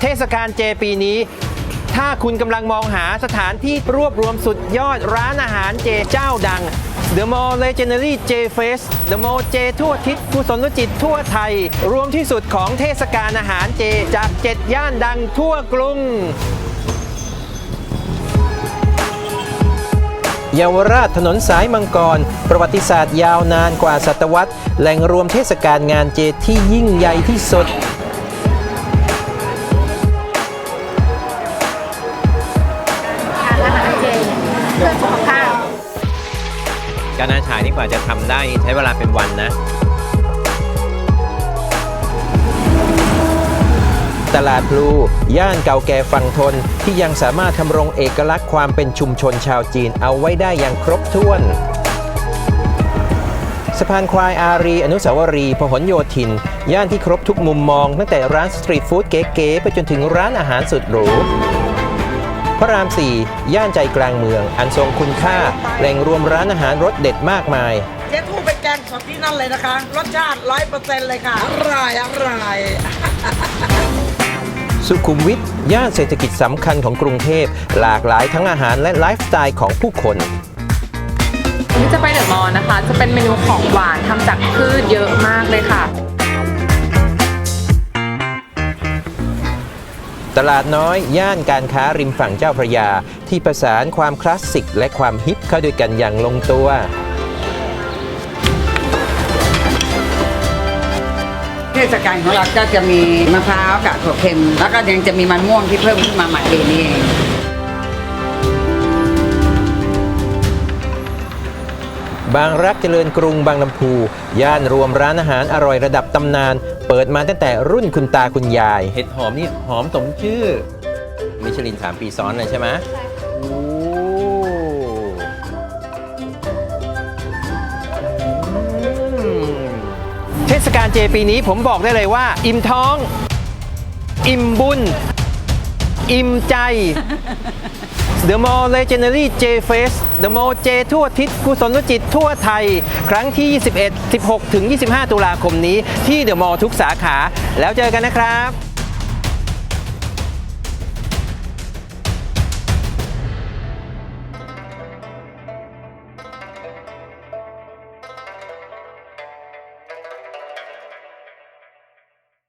เทศกาลเจปีนี้ ถ้าคุณกำลังมองหาสถานที่รวบรวมสุดยอดร้านอาหารเจเจ้าดัง The Mall Legendary J Fest The Mall J ทั่วทิศกุศลจิตทั่วไทย รวมที่สุดของเทศกาลอาหารเจจาก 7 ย่านดังทั่วกรุงเยาวราชถนนสายมังกร ประวัติศาสตร์ยาวนานกว่าศตวรรษ แหล่งรวมเทศกาลงานเจที่ยิ่งใหญ่ที่สุด การอาฉายนี่กว่าจะทำได้ใช้เวลาเป็นวันนะ ตลาดพลูย่านเก่าแก่ฝั่งทนที่ยังสามารถทำรงเอกลักษณ์ความเป็นชุมชนชาวจีนเอาไว้ได้อย่างครบถ้วนสะพานควายอารีอนุสาวรีย์พหลโยธิน ย่านที่ครบทุกมุมมอง ตั้งแต่ร้านสตรีทฟู้ดเก๋ๆไปจนถึงร้านอาหารสุดหรู พระราม 4 ย่านใจกลางเมือง อันทรงคุณค่า แหล่งรวมร้านอาหารรสเด็ดมากมาย เจ๊ทูไปแกงสดที่นั่นเลยนะคะ รสชาติร้อยเปอร์เซ็นต์เลยค่ะ อร่อยอร่อย สุขุมวิทย่านเศรษฐกิจสำคัญของกรุงเทพ หลากหลายทั้งอาหารและไลฟ์สไตล์ของผู้คนวันนี้จะไปเดอะมอลล์นะคะ จะเป็นเมนูของหวานทำจากพืชเยอะมากเลยค่ะ ตลาดน้อย ย่านการค้าริมฝั่งเจ้าพระยา ที่ประสานความคลาสสิกและความฮิปเข้าด้วยกันอย่างลงตัว เทศกาลของเราก็จะมีมะพร้าวกับถั่วเค็ม แล้วก็ยังจะมีมันม่วงที่เพิ่มขึ้นมาใหม่ปีนี้เอง บางรักเจริญกรุงบางลำพู ย่านรวมร้านอาหารอร่อยระดับตำนาน เปิดมาตั้งแต่รุ่นคุณตาคุณยาย เห็ดหอมนี่หอมสมชื่อ มิชลิน 3 ปีซ้อนเลยใช่ไหมโอ้อืมเทศกาลเจปีนี้ผมบอกได้เลยว่า อิ่มท้อง อิ่มบุญ อิ่มใจ The Mall Legendary J Fest The Mall J ทั่วทิศกุศลจิตทั่วไทย ครั้งที่ 21 16 ถึง 25 ตุลาคมนี้ที่ The Mall ทุกสาขา แล้วเจอกันนะครับ